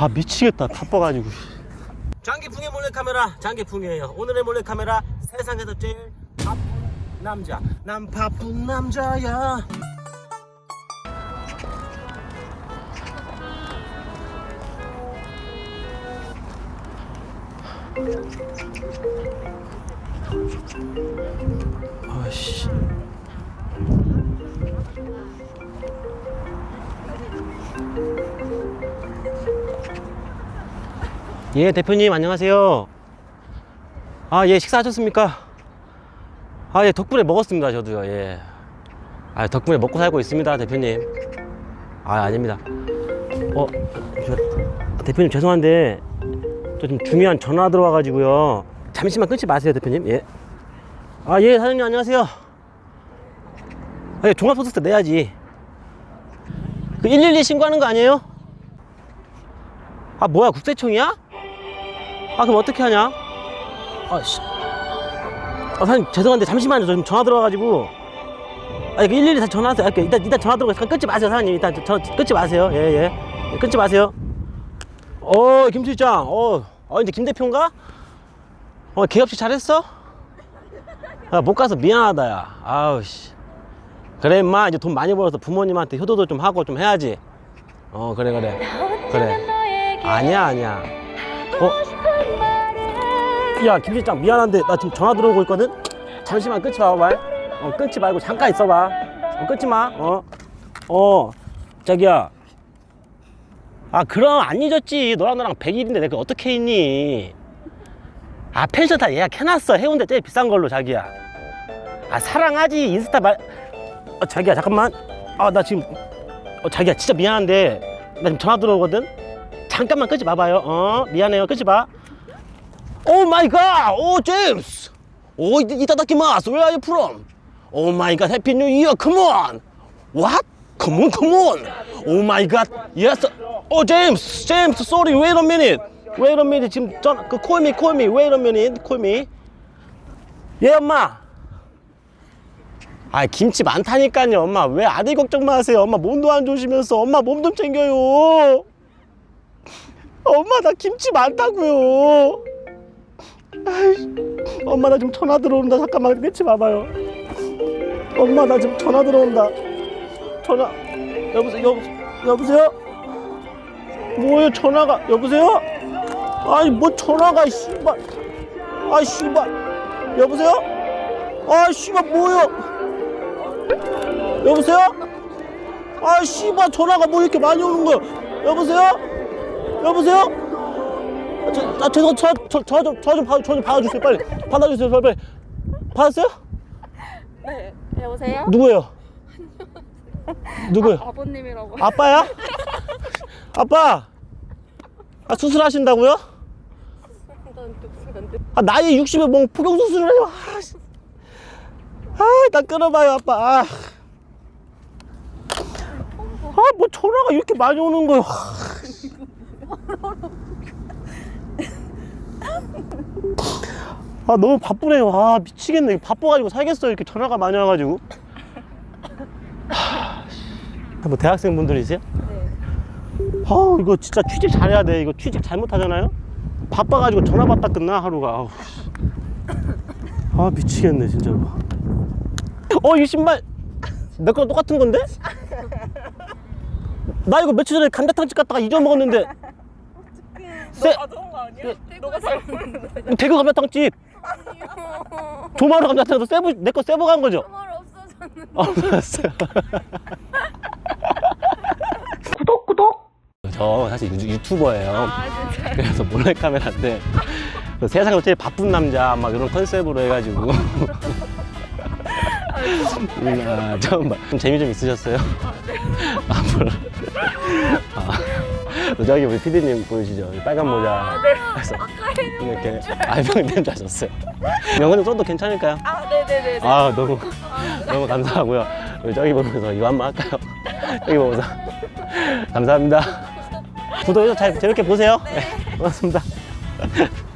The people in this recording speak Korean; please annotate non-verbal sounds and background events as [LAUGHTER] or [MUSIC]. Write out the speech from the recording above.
아 미치겠다. 바빠가지고. 장기풍의 몰래카메라 장기풍이에요. 오늘의 몰래카메라 세상에서 제일 바쁜 남자. 난 바쁜 남자야. 아씨 예 대표님 안녕하세요 아 예 식사하셨습니까 아 예 덕분에 먹었습니다 저도요 예 아 덕분에 먹고 살고 있습니다 대표님 아 아닙니다 어 저, 대표님 죄송한데 저좀 중요한 전화 들어와 가지고요 잠시만 끊지 마세요 대표님 예 아, 예, 사장님, 안녕하세요. 아, 예, 종합 소득세 내야지. 그 112 신고하는 거 아니에요? 아, 뭐야, 국세청이야? 아, 그럼 어떻게 하냐? 아, 씨. 아, 사장님, 죄송한데, 잠시만요. 저 지금 전화 들어와가지고. 아, 그112 다시 전화하세요. 아, 그 일단, 일단 전화 들어가. 잠깐 끊지 마세요, 사장님. 일단 저, 저 끊지 마세요. 예, 예. 예, 끊지 마세요. 어, 김 실장. 어, 어, 이제 김 대표인가? 어, 개업식 잘했어? 야, 못 가서 미안하다, 야. 아우, 씨. 그래, 임마. 이제 돈 많이 벌어서 부모님한테 효도도 좀 하고 좀 해야지. 어, 그래, 그래. 그래. 아니야, 아니야. 어? 야, 김 실장, 미안한데, 나 지금 전화 들어오고 있거든? 잠시만 끊지 마봐. 어, 끊지 말고 잠깐 있어봐. 어, 끊지 마. 어. 어. 자기야. 아, 그럼 안 잊었지. 너랑 나랑 100일인데 내가 어떻게 있니? 아 펜션 다 예약해놨어 해운대 제일 비싼 걸로 자기야 아 사랑하지 인스타 말 어, 자기야 잠깐만 아 나 지금 어, 자기야 진짜 미안한데 나 지금 전화 들어오거든 잠깐만 끄지 마봐요 어 미안해요 끄지 마 오 마이 갓 오 제임스 오 이따다키마스 where are you from 오 마이 갓 해피 뉴 이어 컴온 what come on 오 마이 갓 yes 오 제임스 제임스 sorry wait a minute wait a minute 지금 전 그 call me call me wait a minute call me 예 엄마 아 김치 많다니까요 엄마 왜 아들 걱정만 하세요 엄마 몸도 안 좋으시면서 엄마 몸 좀 챙겨요 엄마 나 김치 많다고요 아이씨, 엄마 나 지금 전화 들어온다. 잠깐만 끊지 마봐요. 엄마 나 지금 전화 들어온다. 전화 여보세요 여보, 여보세요? 뭐예요 전화가? 여보세요? 아니 뭐 전화가 씨발. 아 씨발. 여보세요? 아 씨발 뭐요? 여보세요? 아 씨발 전화가 뭐 이렇게 많이 오는 거야 여보세요? 여보세요? 아, 저, 아, 죄송 저 저 저좀 봐, 저좀 받아주세요 빨리 받아주세요 빨리 빨리 받았어요 네, 여보세요? 누구예요 누구요 아 버님이라고. 아빠야 아빠 아 수술하신다고요 아, 나이 60에 뭐 포경 수술을 해요. 아, 씨. 아, 일단 끊어봐요, 아빠. 아, 아, 뭐 전화가 이렇게 많이 오는 거요. 아, 씨. 아, 너무 바쁘네요. 아, 미치겠네. 바빠가지고 살겠어요. 이렇게 전화가 많이 와가지고. 뭐 대학생분들이세요? 네. 아 이거 진짜 취직 잘해야 돼 이거 취직 잘못하잖아요 바빠가지고 전화 받다 끝나 하루가. 아 미치겠네 진짜로 어 이 신발 내 거랑 똑같은 건데? 나 이거 며칠 전에 감자탕집 갔다가 잊어먹었는데 세, 가져온 거 아니야? 너가 잘못했는데. [LAUGHS] 대구 감자탕집 조마루 감자탕에서 세부 내거 세부 간 거죠? 말 없어졌는데. 어, 알았어요. [LAUGHS] 구독 구독. 저 사실 유- 유튜버예요. 아, 진짜. 그래서 몰래카메라인데 그 세상에서 제일 바쁜 남자 막 이런 컨셉으로 해가지고 음, 아, 처음 봐. 좀 재미 좀 있으셨어요? 아, 몰라. 아, [LAUGHS] 저기 우리 피디님 보이시죠? 이 빨간 모자. 그래서 이렇게 알병된 줄 아셨어요. 명언 좀도 괜찮을까요? 아, 네네네. 아 너무 너무 감사하고요. 우리 저기 보면서 이거 한번 할까요? [LAUGHS] 여기 보면서 감사합니다. 구독해서 잘 재밌게 보세요. 네, 고맙습니다. [LAUGHS]